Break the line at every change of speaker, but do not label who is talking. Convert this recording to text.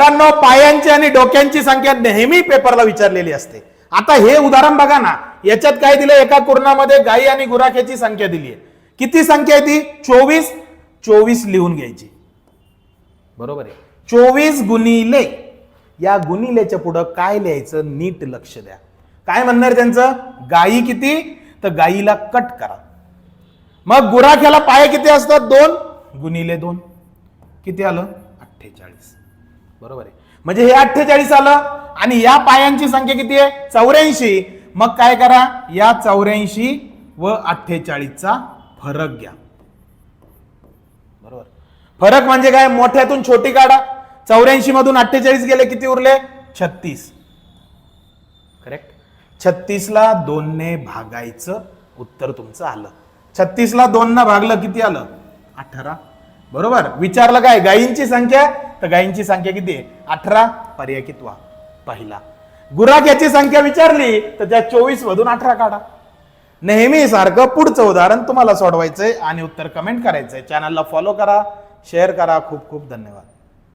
मित्रांनो पायांची आणि डोक्यांची संख्या नेहमी पेपरला विचारलेली असते. आता हे उदाहरण बघा ना. याच्यात काय दिलं एका कुरणामध्ये गाई आणि गुराख्याची संख्या दिली आहे किती संख्या आहे ती? चोवीस. चोवीस लिहून घ्यायची. बरोबर आहे. चोवीस गुणिले या गुणिलेच्या पुढं काय लिहायचं? नीट लक्ष द्या. काय म्हणणार त्यांचं? गाई किती? तर गाईला कट करा. मग गुराख्याला पाय किती असतात? दोन. गुणिले दोन. किती आलं? अठ्ठेचाळीस. बरोबर आहे. म्हणजे हे अठ्ठेचाळीस आलं आणि या पायांची संख्या किती आहे? चौऱ्याऐंशी. मग काय करा? या चौऱ्याऐंशी व अठ्ठेचाळीसचा फरक घ्या. बरोबर. फरक म्हणजे काय? मोठ्यातून छोटी काढा. चौऱ्याऐंशी मधून अठ्ठेचाळीस गेले किती उरले? छत्तीस. करेक्ट छत्तीसला दोनने भागायचं उत्तर तुमचं आलं. छत्तीसला दोननं भागलं किती आलं? अठरा. बरोबर. विचारलं काय? गायींची संख्या तर गायींची संख्या किती आहे? अठरा. पर्याय कितवा पहिला. गुराख्याची संख्या विचारली तर त्या चोवीस मधून अठरा काढा. नेहमी सारखं पुढचं उदाहरण तुम्हाला सोडवायचंय आणि उत्तर कमेंट करायचंय. चॅनलला फॉलो करा शेअर करा. खूप खूप धन्यवाद.